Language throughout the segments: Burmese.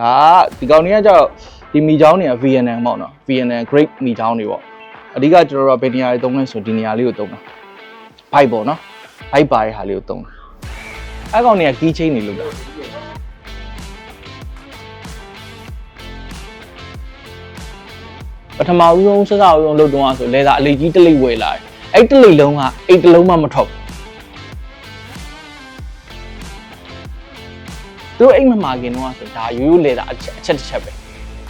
ဒါကဒီကောင်တွေကကျတော့ဒီမီချောင်းတွေက VNN ပေါ့နော် VNN great မီချောင်းတွေပေါ့အဓိကကျွန်တော်တို့ကဘယ်နေရာတွေသုံးလဲဆိုဒီနေရာလေးကိုသုံးတာ bike ပေါ့နော် bike ပါတဲ့ဟာလေးကိုသုံးတာအဲ့ကောင်တွေက key chain တွေလို့တာပထမဦးဆုံးဆက်စဦးဆုံးလုပ်တော့ဆိုလဲတာအလေးကြီးတစ်လိပ်ဝယ်လာတယ်အဲ့တစ်လိပ်လုံးကအိတ်တစ်လုံးမှမထွက်ဘူး သူတို့အိတ်မမှာခင်တော့ဆိုဒါရိုးရိုးလေတာအချက်အချက်တစ်ချက်ပဲ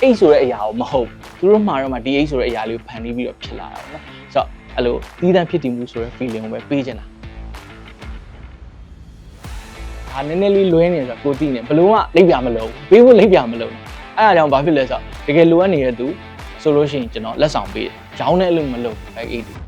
အိတ်ဆိုတဲ့အရာကိုမဟုတ်သူတို့မှာတော့မှဒီအိတ်ဆိုတဲ့အရာလေးကိုဖန်တီးပြီးတော့ဖြစ်လာတာပေါ့နော်ဆိုတော့အဲ့လိုတီးတန်းဖြစ်တည်မှုဆိုတဲ့ feeling ကိုပဲပေးချင်တာဒါနည်းနည်းလေးလွဲနေဆိုတော့ကိုတိနေဘလို့ကလိပ်ပြမလုံးပေးဖို့လိပ်ပြမလုံးအဲ့ဒါကြောင့်ဘာဖြစ်လဲဆိုတော့တကယ်လိုအပ်နေတဲ့သူဆိုလို့ရှိရင်ကျွန်တော်လက်ဆောင်ပေးတယ်။ရောင်းတဲ့အလုပ်မလုပ် back 80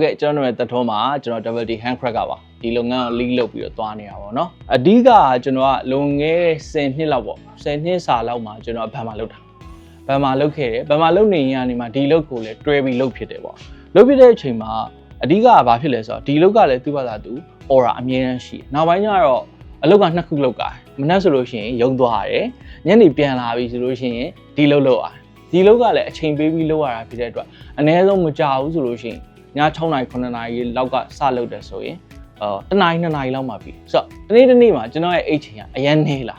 ဟုတ်ကဲ့ကျွန်တော်တို့ရဲ့တထုံးမှာကျွန်တော် double D hand cracker ပါဒီလုပ်ငန်းကို lead လုပ်ပြီးတော့သွားနေတာပေါ့နော်အဓိကကကျွန်တော်ကလုံငယ်10နှစ်လောက်ပေါ့10နှစ်စာလောက်မှာကျွန်တော်ဘန်မှာလုပ်တာဘန်မှာလုပ်ခဲ့တယ်ဘန်မှာလုပ်နေရင်ကနေမှဒီလုပ်ကိုလည်းတွဲပြီးလုပ်ဖြစ်တယ်ပေါ့လုပ်ဖြစ်တဲ့အချိန်မှာအဓိကကဘာဖြစ်လဲဆိုတော့ဒီလုပ်ကလည်းသူ့ဘာသာသူ aura အမြဲတမ်းရှိတယ်နောက်ပိုင်းကျတော့အလုပ်ကနှစ်ခုလုပ်တာမနှက်ဆိုလို့ရှိရင်ရုံသွားရတယ်ညနေပြန်လာပြီဆိုလို့ရှိရင်ဒီလုပ်လုပ်ရတယ်ဒီလုပ်ကလည်းအချိန်ပေးပြီးလုပ်ရတာဖြစ်တဲ့အတွက်အနည်းဆုံးမကြောက်ဘူးဆိုလို့ရှိရင်ည 6နာရီ9နာရီလောက်ကစလုပ်တယ်ဆိုရင်အော်တနာရီ2နာရီလောက်မှပြီဆိုတော့တနေ့တစ်နေ့မှာကျွန်တော်ရဲ့အိတ်ချိန်ကအရန်နေလာ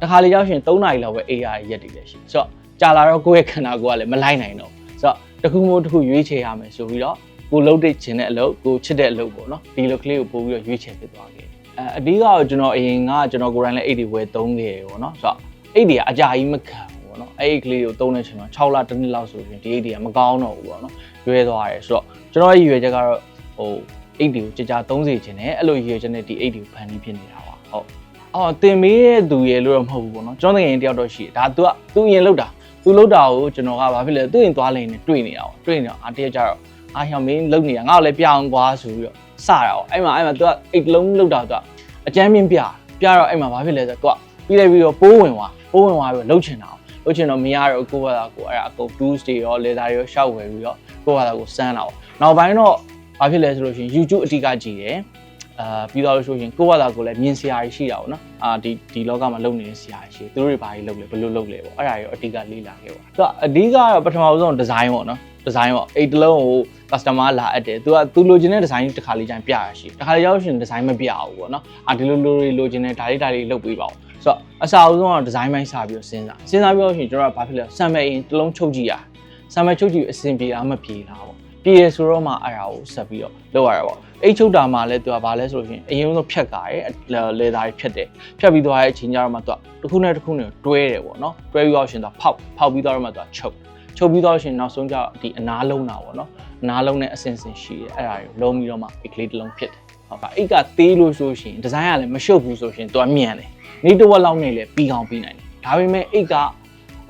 တခါလေရောက်ရှင်3နာရီလောက်ပဲအေးရရက်တည်တယ်ရှိဆိုတော့ကြာလာတော့ကိုယ့်ရဲ့ခန္ဓာကိုယ်ကလည်းမလိုက်နိုင်တော့ဘူးဆိုတော့တစ်ခုမို့တစ်ခုရွေးချယ်ရမယ်ဆိုပြီးတော့ကိုလှုပ်တဲ့ခြင်းတဲ့အလုပ်ကိုချစ်တဲ့အလုပ်ပေါ့နော်ဒီလိုကလေးကိုပို့ပြီးတော့ရွေးချယ်ဖြစ်သွားခဲ့အဲအဓိကတော့ကျွန်တော်အရင်ကကျွန်တော်ကိုယ်တိုင်လည်းအိတ်တွေဝယ်သုံးခဲ့တယ်ပေါ့နော်ဆိုတော့အိတ်တွေကအကြာကြီးမခံဘူးပေါ့နော်အဲ့အိတ်ကလေးကိုသုံးနေချိန်မှာ6လတစ်နှစ်လောက်ဆိုရင်ဒီအိတ်တွေကမကောင်းတော့ဘူးပေါ့နော် ရွေးသွားတယ်ဆိုတော့ ကျွန်တော်ရဲ့ရည်ရွယ်ချက်ကတော့ဟိုအိတ်တွေကိုကြာကြာသုံးစေခြင်းနဲ့အဲ့လိုရည်ရွယ်ချက်နဲ့ဒီအိတ်တွေကိုဖန်တီးဖြစ်နေတာပါဟုတ်အော်တင်မေးတဲ့သူရဲ့လို့တော့မဟုတ်ဘူးပေါ့နော်ကျွန်တော်တကယ်တယောက်တော့ရှိတယ်ဒါ तू က तू ရင်လောက်တာ तू လောက်တာကိုကျွန်တော်ကဘာဖြစ်လဲသူ့ရင်သွားလိမ့်နေတွေ့နေတာပေါ့တွေ့နေတာအာတရက်ကြတော့အာဟောင်မင်းလုံနေတာငါ့ကိုလည်းပြအောင်ကွာဆိုပြီးတော့စတာပေါ့အဲ့မှာအဲ့မှာ तू ကအိတ်လုံးလောက်တာ तू ကအကျမ်းမြင့်ပြပြတော့အဲ့မှာဘာဖြစ်လဲဆိုတော့ तू ကပြီးလိုက်ပြီးတော့ပိုးဝင်သွားပိုးဝင်သွားပြီးတော့လှုပ်ချင်တာ လှုပ်ချင်တော့မရတော့ကိုယ့်ဘာသာကိုအဲ့ဒါအကုန် tools တွေရော leather တွေရောရှောက်ဝယ်ပြီးတော့ကိုယ့်ဘာသာကိုစမ်းတာပေါ့နောက်ပိုင်းတော့ဘာဖြစ်လဲဆိုလို့ရှိရင် YouTube အတိအကကြည့်တယ်အာပြီးတော့လို့ဆိုရင်ကိုယ့်ဘာသာကိုလည်းမြင်စရာရှိတာပေါ့နော်အာဒီဒီလောကမှာလုပ်နေတဲ့ဆရာရှိသူတို့တွေဘာကြီးလုပ်လဲဘယ်လိုလုပ်လဲပေါ့အဲ့ဒါရောအတိအကလေ့လာခဲ့ပါသူကအဓိကတော့ပထမဆုံးဒီဇိုင်းပေါ့နော်ဒီဇိုင်းပေါ့အိတ်တလုံးကို customer လာအပ်တယ်သူကသူလိုချင်တဲ့ဒီဇိုင်းတစ်ခါလေးကျရင်ပြရရှိတစ်ခါလေးရောက်ရှင်ဒီဇိုင်းမပြဘူးပေါ့နော်အာဒီလိုလိုတွေလိုချင်တဲ့ဒါလေးဒါလေးလုပ်ပေးပါဦး ဆိုတော့အစားအဆုံးကတော့ဒီဇိုင်းပိုင်းစပြီးတော့စဉ်းစားစဉ်းစားပြီးတော့ရှင်ကျွန်တော်ကဘာဖြစ်လဲဆမ်မဲအင်တစ်လုံးချုပ်ကြည့်ရဆမ်မဲချုပ်ကြည့်အဆင်ပြေတာမပြေတာပေါ့ပြေရဆိုတော့မှအဲ့ဒါကိုဆက်ပြီးတော့လုပ်ရတာပေါ့အိတ်ချုပ်တာမှလည်းသူကဘာလဲဆိုလို့ရှိရင်အရင်ဆုံးဖြတ်ကားရဲလေသားတွေဖြတ်တယ်ဖြတ်ပြီးသွားတဲ့အချိန်ကျတော့မှသူကတစ်ခုနဲ့တစ်ခုနဲ့တွဲတယ်ပေါ့နော်တွဲပြီးတော့ရှင်သူကဖောက်ဖောက်ပြီးတော့မှသူကချုပ်ချုပ်ပြီးတော့ရှင်နောက်ဆုံးကျဒီအနားလုံးတာပေါ့နော်အနားလုံးနဲ့အစင်စင်ရှိတယ်အဲ့ဒါကိုလုံးပြီးတော့မှအိတ်ကလေးတစ်လုံးဖြစ်တယ်ဟုတ်ပါအိတ်ကသေးလို့ဆိုရှင်ဒီဇိုင်းကလည်းမရှုပ်ဘူးဆိုရှင်သူကမြန်တယ် နေတစ်ဝက်လောက်နဲ့လည်းပြီးကောင်းပြီးနိုင်တယ်ဒါပေမဲ့အိတ်က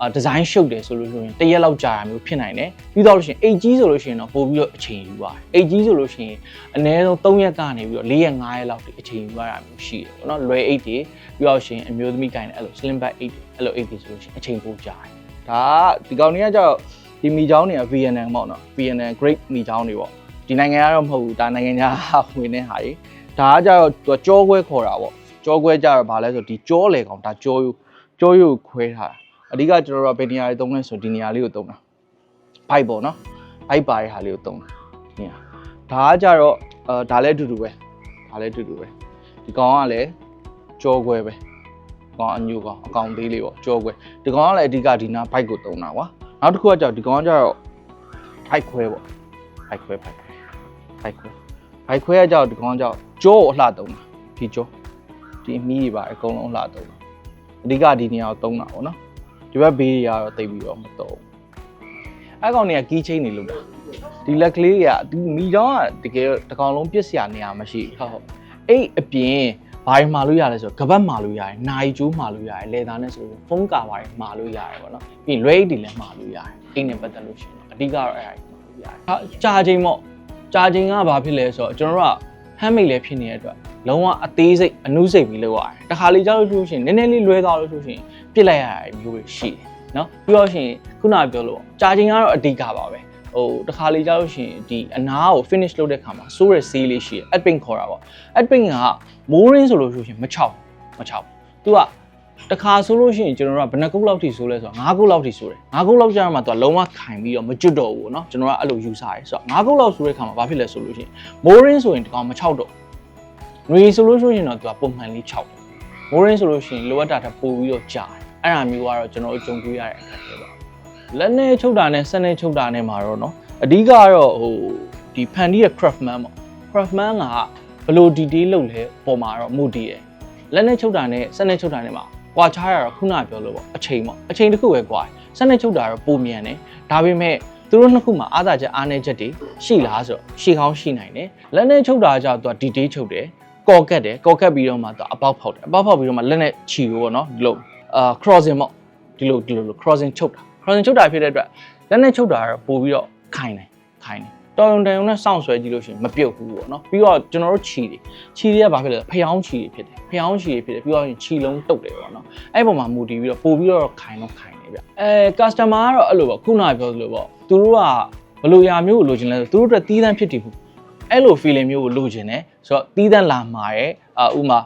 အာဒီဇိုင်းရှုပ်တယ်ဆိုလို့ရှိရင်တစ်ရက်လောက်ကြာတာမျိုးဖြစ်နိုင်တယ်ပြီးတော့လို့ရှိရင်အိတ်ကြီးဆိုလို့ရှိရင်တော့ပို့ပြီးတော့အချိန်ယူပါတယ်အိတ်ကြီးဆိုလို့ရှိရင်အနည်းဆုံး3ရက်ကနေပြီးတော့4ရက်5ရက်လောက်အချိန်ယူရတာမျိုးရှိတယ်ပေါ့နော်လွယ်အိတ်တွေပြီးတော့ရှင်အမျိုးသမီးကိုင်းတဲ့အဲ့လို slim back အိတ်တွေအဲ့လိုအိတ်တွေဆိုလို့ရှိရင်အချိန်ပိုကြာတယ်ဒါကဒီကောင်တွေကကျတော့ဒီမီချောင်းတွေက VNN ပေါ့နော် VNN great မီချောင်းတွေပေါ့ဒီနိုင်ငံကတော့မဟုတ်ဘူးဒါနိုင်ငံခြားဝင်တဲ့ဟာတွေဒါကကျတော့သူကကြောခွဲခေါ်တာပေါ့ ကြောခွဲကြတော့ဗာလဲဆိုဒီကြောလေကောင်ဒါကြောယူကြောယူခွဲထားတာအဓိကကျွန်တော်တို့ကဘယ်နေရာတွေသုံးလဲဆိုဒီနေရာလေးကိုသုံးတာဘိုက်ပေါ့နော်ဘိုက်ပါတဲ့ဟာလေးကိုသုံးတာနေရာဒါကကြတော့အဲဒါလည်းအတူတူပဲဒါလည်းအတူတူပဲဒီကောင်ကလည်းကြောခွဲပဲကောင်အညိုကောင်အကောင်သေးလေးပေါ့ကြောခွဲဒီကောင်ကလည်းအဓိကဒီနာဘိုက်ကိုသုံးတာကွာနောက်တစ်ခုကကြောက်ဒီကောင်ကကြတော့ဘိုက်ခွဲပေါ့ဘိုက်ခွဲဘိုက်ခွဲဘိုက်ခွဲဘိုက်ခွဲကကြောက်ဒီကောင်ကကြောက်ကြောကိုအလှသုံးတာဒီကြော ဒီအမီးတွေပါအကုန်လုံးအလှသုံးတာအဓိကဒီနေရာကိုသုံးတာပေါ့နော်ဒီဘက်ဘေးတွေကတော့တိတ်ပြီးတော့မသုံးဘူးအဲ့ကောင်တွေကကီးချင်းနေလို့တာဒီလက်ကလေးကဒီမီတောင်းကတကယ်တစ်ကောင်လုံးပြစ်စရာနေရာမရှိဘူးဟုတ်ဟုတ်အဲ့အပြင်ဘာတွေမှာလို့ရလဲဆိုတော့ကပတ်မှာလို့ရတယ်၊နိုင်ကျိုးမှာလို့ရတယ်၊လေသားနဲ့ဆိုလို့ဖုန်းကာပါတွေမှာလို့ရတယ်ပေါ့နော်။ပြီးလွဲအိတ်တွေလည်းမှာလို့ရတယ်။အိတ်နဲ့ပတ်သက်လို့ရှိရင်အဓိကတော့အဲ့ဒါတွေမှာလို့ရတယ်။ဟာကြာချိန်ပေါ့ကြာချိန်ကဘာဖြစ်လဲဆိုတော့ကျွန်တော်တို့ကဟမ်းမိတ်လည်းဖြစ်နေတဲ့အတွက် လုံးဝအသေးစိတ်အနုစိတ်ပြီးလုပ်ရတယ်။တခါလေကြာလို့ဆိုလို့ရှိရင်နည်းနည်းလေးလွဲသွားလို့ဆိုလို့ရှိရင်ပြစ်လိုက်ရတာမျိုးပဲရှိတယ် နော်ပြီးတော့ရှင်ခုနကပြောလို့ကြာချိန်ကတော့အဓိကပါပဲဟိုတခါလေကြာလို့ရှင်ဒီအနားကို finish လုပ်တဲ့ခါမှာစိုးရဆေးလေးရှိတယ် ad pink ခေါ်တာပေါ့ ad pink က mooring ဆိုလို့ရှိရင်မချောက်မချောက်သူကတခါဆိုလို့ရှိရင်ကျွန်တော်တို့ကဘယ်နှကုတ်လောက်ထိဆိုလဲဆိုတော့၅ကုတ်လောက်ထိဆိုတယ်၅ကုတ်လောက်ကြာမှသူကလုံးဝခိုင်ပြီးတော့မကျွတ်တော့ဘူးเนาะကျွန်တော်ကအဲ့လိုယူဆရတယ်ဆိုတော့၅ကုတ်လောက်ဆိုတဲ့ခါမှာဘာဖြစ်လဲဆိုလို့ရှိရင် mooring ဆိုရင်ဒီကောင်မချောက်တော့ ငွေဆိုလို့ရှိရင်တော့သူကပုံမှန်လေးချောက်တယ် mooring ဆိုလို့ရှိရင်လိုအပ်တာထပ်ပို့ပြီးတော့ကြာတယ်အဲ့ဒါမျိုးကတော့ကျွန်တော်တို့ကြုံတွေ့ရတဲ့အခက်အခဲပါလက်နဲ့ချုပ်တာနဲ့စက်နဲ့ချုပ်တာနဲ့မှာတော့เนาะအဓိကကတော့ဟိုဒီဖန်တီးရဲ့ craftman ပေါ့ craftman ကဘယ်လို detail လုပ်လဲပုံမှာတော့မူတည်တယ်လက်နဲ့ချုပ်တာနဲ့စက်နဲ့ချုပ်တာနဲ့မှာကွာခြားရတော့ခုနပြောလို့ပေါ့အချိန်ပေါ့အချိန်တစ်ခုပဲကွာစက်နဲ့ချုပ်တာတော့ပုံမြန်တယ်ဒါပေမဲ့သူတို့နှစ်ခုမှာအားသာချက်အားနည်းချက်တွေရှိလားဆိုတော့ရှိကောင်းရှိနိုင်တယ်လက်နဲ့ချုပ်တာကြောင့်သူက detail ချုပ်တယ် ကော်ကတ်တယ်ကော်ကတ်ပြီးတော့မှသူအပေါက်ဖောက်တယ်အပေါက်ဖောက်ပြီးတော့မှလက်နဲ့ခြီကိုပေါ့နော်ဒီလိုအာ crossing ပေါ့ဒီလိုဒီလိုလို crossing ချုပ်တာ crossing ချုပ်တာဖြစ်တဲ့အတွက်လက်နဲ့ချုပ်တာကတော့ပို့ပြီးတော့ခိုင်တယ်ခိုင်တယ်တော်ရုံတန်ရုံနဲ့စောင့်ဆွဲကြည့်လို့ရှိရင်မပြုတ်ဘူးပေါ့နော်ပြီးတော့ကျွန်တော်တို့ခြီတွေခြီတွေကဘာဖြစ်လဲဖျောင်းခြီတွေဖြစ်တယ်ဖျောင်းခြီတွေဖြစ်တယ်ပြီးတော့ခြီလုံးတုတ်တယ်ပေါ့နော်အဲ့ပုံမှာမူတည်ပြီးတော့ပို့ပြီးတော့ခိုင်တော့ခိုင်တယ်ဗျအဲ customer ကတော့အဲ့လိုပေါ့ခုနကပြောသလိုပေါ့သူတို့ကဘယ်လိုຢာမျိုးကိုလိုချင်လဲဆိုသူတို့အတွက်တီးတန်းဖြစ်တည်မှု အဲ့လို feeling မျိုးကိုလိုချင်တယ်ဆိုတော့တီးတန့်လာမှာရဲ့အာဥမာ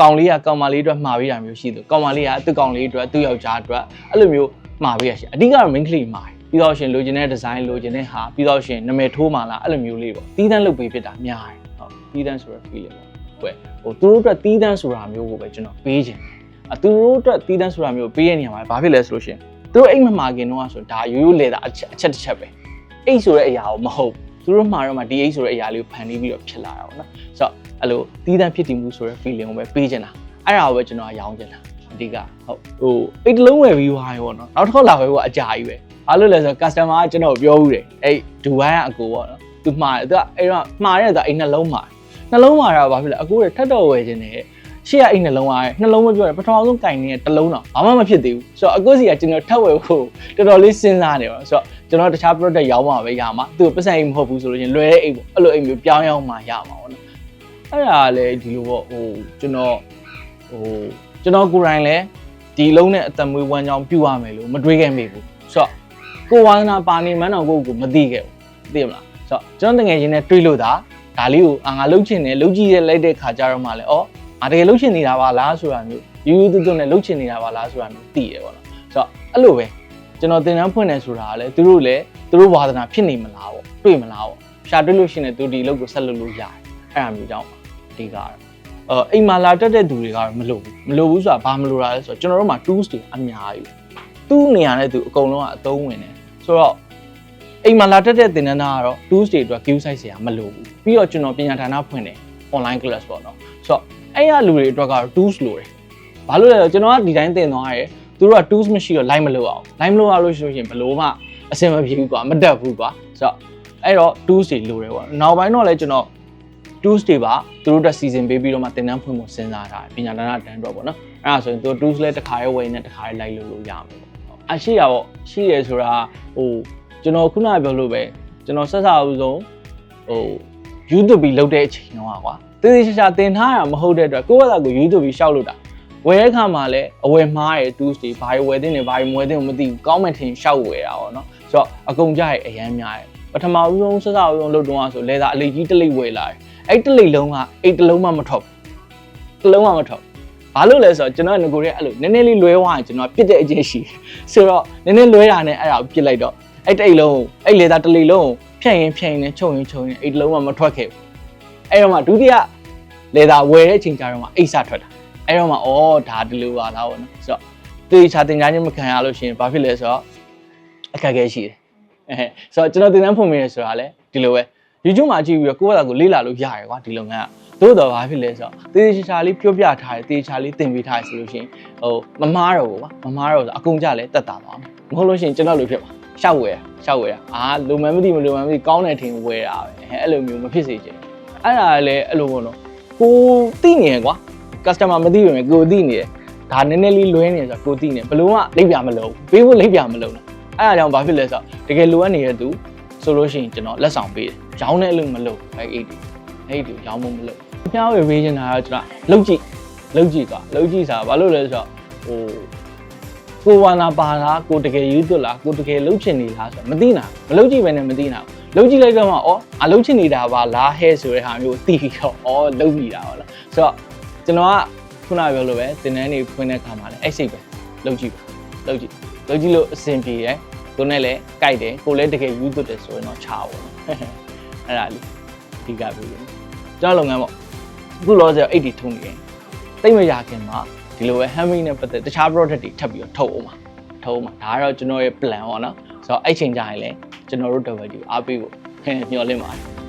ကောင်လေးကကောင်မလေးအတွက်မှာပေးတာမျိုးရှိတယ်ကောင်မလေးကသူ့ကောင်လေးအတွက်သူ့ယောက်ျားအတွက်အဲ့လိုမျိုးမှာပေးရရှိအဓိကတော့ main ကလေးမှာပြီးတော့ရှင်လိုချင်တဲ့ design လိုချင်တဲ့ဟာပြီးတော့ရှင်နာမည်ထိုးမှလားအဲ့လိုမျိုးလေးပေါ့တီးတန့်လုပ်ပေးဖြစ်တာများတယ်ဟုတ်တီးတန့်ဆိုတဲ့ feeling ပေါ့ဟိုသူတို့အတွက်တီးတန့်ဆိုတာမျိုးကိုပဲကျွန်တော်ပေးခြင်းအသူတို့အတွက်တီးတန့်ဆိုတာမျိုးပေးရနေရမှာဘာဖြစ်လဲဆိုလို့ရှင်သူတို့အိမ်မမှာခင်တော့ဆိုဒါရိုးရိုးလေတာအချက်အချက်တစ်ချက်ပဲအိတ်ဆိုတဲ့အရာကိုမဟုတ် သူတို့မှာတော့မှ DH ဆိုတဲ့အရာလေးကိုဖန်တီးပြီးတော့ဖြစ်လာတာပေါ့နော်ဆိုတော့အဲ့လိုတီးတန့်ဖြစ်တည်မှုဆိုတဲ့ feeling ကိုပဲပေးချင်တာအဲ့ဒါကိုပဲကျွန်တော်ကရောင်းချင်တာအဓိကဟုတ်ဟိုအိတ်တစ်လုံးဝယ်ပြီးသွားရောပေါ့နော်နောက်တစ်ခေါက်လာပဲကအကြာကြီးပဲဘာလို့လဲဆိုတော့ customer ကကျွန်တော်ပြောဘူးတယ်အဲ့ဒူဝိုင်းကအကိုပေါ့နော်သူမှားတယ်သူကအဲ့တော့မှားတဲ့သူအိတ်နှလုံးမှာနှလုံးမှာတော့ဘာဖြစ်လဲအကိုရထပ်တော့ဝယ်ခြင်းနဲ့ ရှေ့ကအိတ်နှလုံးအားနှလုံးမပြောတယ်ပထမဆုံးကင်နေတဲ့တစ်လုံးတော့ဘာမှမဖြစ်သေးဘူးဆိုတော့အကိုစီကကျွန်တော်ထပ်ဝယ်ဖို့တော်တော်လေးစဉ်းစားနေပါဆိုတော့ကျွန်တော်တခြား product ရောင်းမှာပဲရမှာသူပတ်စံအိမ်မဟုတ်ဘူးဆိုလို့ချင်းလွယ်တဲ့အိမ်ပေါ့အဲ့လိုအိမ်မျိုးပြောင်းရောင်းမှာရမှာပေါ့နော်အဲ့ဒါလည်းဒီလိုပေါ့ဟိုကျွန်တော်ဟိုကျွန်တော်ကိုယ်တိုင်လည်းဒီလုံးနဲ့အသက်မွေးဝမ်းကြောင်းပြုရမယ်လို့မတွေးခဲ့မိဘူးဆိုတော့ကိုဝါသနာပါနေမှန်းတော့ကိုယ့်ကိုမသိခဲ့ဘူးသိမလားဆိုတော့ကျွန်တော်တကယ်ချင်းနဲ့တွေးလို့ဒါဒါလေးကိုအာငါလှုပ်ချင်တယ်လှုပ်ကြည့်ရလိုက်တဲ့ခါကျတော့မှလည်းဩ ငါတကယ်လှုပ်ချင်နေတာပါလားဆိုတာမျိုးယူယူသွတ်သွတ်နဲ့လှုပ်ချင်နေတာပါလားဆိုတာမျိုးသိရပေါ့နော်ဆိုတော့အဲ့လိုပဲကျွန်တော်သင်တန်းဖွင့်နေဆိုတာကလည်းသူတို့လည်းသူတို့ဝါသနာဖြစ်နေမလားပေါ့တွေ့မလားပေါ့ရှာတွေ့လို့ရှိရင်လည်းသူဒီအလုပ်ကိုဆက်လုပ်လို့ရတယ်အဲ့ဒါမျိုးကြောင့်ပါအဓိကတော့အဲအိမ်မှာလာတက်တဲ့သူတွေကတော့မလိုဘူးမလိုဘူးဆိုတာဘာမလိုတာလဲဆိုတော့ကျွန်တော်တို့မှာ tools တွေအများကြီးသူ့နေရာနဲ့သူအကုန်လုံးကအသုံးဝင်တယ်ဆိုတော့အိမ်မှာလာတက်တဲ့သင်တန်းသားကတော့ tools တွေအတွက် queue size ဆရာမလိုဘူးပြီးတော့ကျွန်တော်ပညာဌာနဖွင့်တယ် online class ပေါ့နော်ဆိုတော့ အဲ့ရလူတွေအတွက်ကတော့ tools လိုတယ်ဘာလို့လဲဆိုတော့ကျွန်တော်ကဒီတိုင်းသင်သွားရတယ်သူတို့က tools မရှိတော့ line မလို့အောင် line မလို့ရလို့ရှိလို့ရှိရင်ဘယ်လိုမှအဆင်မပြေဘူးကွာမတက်ဘူးကွာဆိုတော့အဲ့တော့ tools တွေလိုတယ်ပေါ့နောက်ပိုင်းတော့လည်းကျွန်တော် tools တွေပါသူတို့အတွက် season ပေးပြီးတော့မှသင်တန်းဖွင့်ဖို့စဉ်းစားထားတယ်ပညာတန်းတန်းတော့ပေါ့နော်အဲ့ဒါဆိုရင်သူ tools လည်းတစ်ခါရဲဝယ်နေတစ်ခါရဲလိုက်လို့လို့ရမယ်ပေါ့အရှိရပေါ့ရှိရဆိုတာဟိုကျွန်တော်ခုနကပြောလို့ပဲကျွန်တော်ဆက်စားအောင်ဆုံးဟို YouTube ပြီးလုပ်တဲ့အချိန်တော့ကွာ သေသေးချာချာသင်ထားတာမဟုတ်တဲ့အတွက်ကိုယ့်ဘာသာကို YouTube ပြီးရှောက်လို့တာဝယ်တဲ့အခါမှာလည်းအဝယ်မှားရယ် tools တွေဘာတွေဝယ်တဲ့နေဘာတွေမဝယ်တဲ့မသိဘူးကောင်းမှထင်ရှောက်ဝယ်တာပေါ့နော်ဆိုတော့အကုန်ကြရအရန်များတယ်ပထမဦးဆုံးဆက်စားဦးဆုံးလုပ်တော့ဆိုလဲတာအလေးကြီးတစ်လိပ်ဝယ်လာတယ်အဲ့တစ်လိပ်လုံးကအိတ်တစ်လုံးမှမထွက်ဘူးတစ်လုံးမှမထွက်ဘာလို့လဲဆိုတော့ကျွန်တော်ငကိုရဲအဲ့လိုနည်းနည်းလေးလွဲသွားရင်ကျွန်တော်ပြစ်တဲ့အကျင့်ရှိဆိုတော့နည်းနည်းလွဲတာနဲ့အဲ့ဒါကိုပြစ်လိုက်တော့အဲ့တိတ်လုံးအဲ့လေတာတစ်လိပ်လုံးဖြတ်ရင်ဖြတ်ရင်နဲ့ချုပ်ရင်ချုပ်ရင်အိတ်တစ်လုံးမှမထွက်ခဲ့ဘူး အဲ့တော့မှဒုတိယလေတာဝယ်တဲ့အချိန်ကျတော့မှအိတ်စထွက်တာအဲ့တော့မှဩဒါဒီလိုပါလားဗောနော်ဆိုတော့တေချာတင်ကြားခြင်းမခံရလို့ရှိရင်ဘာဖြစ်လဲဆိုတော့အခက်အခဲရှိတယ်အဲဆိုတော့ကျွန်တော်တင်တန်းဖွင့်မိရဆိုတာလည်းဒီလိုပဲ YouTube မှာကြည့်ပြီးတော့ကိုယ့်ဘာသာကိုလေ့လာလို့ရတယ်ကွာဒီလုပ်ငန်းကသို့တော်ဘာဖြစ်လဲဆိုတော့တေချာချာလေးပြောပြထားတယ်တေချာလေးသင်ပေးထားတယ်ဆိုလို့ရှိရင်ဟိုမမားတော့ဘူးကွာမမားတော့ဆိုအကုန်ကြလဲတက်တာပါမဟုတ်လို့ရှိရင်ကျွန်တော်လိုဖြစ်ပါရှောက်ဝယ်ရှောက်ဝယ်အာလုံမန်းမသိမလုံမန်းမသိကောင်းတဲ့ထင်ဝယ်တာပဲအဲအဲ့လိုမျိုးမဖြစ်စေချင် အဲ့ဒါလည်းအဲ့လိုပေါ့နော်ကိုသိနေရကွာ customer မသိပေမဲ့ကိုသိနေတယ်ဒါနည်းနည်းလေးလွဲနေဆိုတော့ကိုသိနေဘယ်လို့မှလိပ်ပြမလို့ပေးဖို့လိပ်ပြမလို့နော်အဲ့ဒါကြောင့်ဘာဖြစ်လဲဆိုတော့တကယ်လိုအပ်နေတဲ့သူဆိုလို့ရှိရင်ကျွန်တော်လက်ဆောင်ပေးတယ်ရောင်းတဲ့အလုပ်မလုပ်အဲအဲ့ဒီအဲ့ဒီရောင်းဖို့မလုပ်ဖျားဝယ်ပေးနေတာတော့ကျွန်တော်လုတ်ကြည့်လုတ်ကြည့်ကွာလုတ်ကြည့်ဆိုတာဘာလို့လဲဆိုတော့ဟိုကိုဝါနာပါလားကိုတကယ်ယူသွတ်လားကိုတကယ်လှုပ်ချင်နေလားဆိုတော့မသိနာမလှုပ်ကြည့်ပဲနဲ့မသိနာ လှုပ်ကြည့်လိုက်တော့မှဩအလှုပ်ချင်နေတာပါလားဟဲ့ဆိုတဲ့ဟာမျိုးသိပြီးတော့ဩလှုပ်ပြီးတာဟုတ်လားဆိုတော့ကျွန်တော်ကခုနပြောလို့ပဲတင်တန်းနေဖွင့်တဲ့ခါမှာလည်းအဲ့စိတ်ပဲလှုပ်ကြည့်ပါလှုပ်ကြည့်လှုပ်ကြည့်လို့အဆင်ပြေတယ်ကိုနဲ့လည်းကြိုက်တယ်ကိုလည်းတကယ်ယူသွတ်တယ်ဆိုရင်တော့ချာပါတော့အဲ့ဒါလေးအဓိကပြောရင်ကျွန်တော်လုပ်ငန်းပေါ့အခုလောဆယ်80ထုံနေတယ်တိတ်မရခင်မှာဒီလိုပဲ Hammy နဲ့ပတ်သက်တခြား product တွေထပ်ပြီးတော့ထုတ်အောင်ပါထုတ်အောင်ပါဒါကတော့ကျွန်တော်ရဲ့ plan ပေါ့နော်ဆိုတော့အဲ့ချိန်ကျရင်လည်း ကျွန်တော်တို့ double ဒီအားပေးဖို့မျှော်လင့်ပါတယ်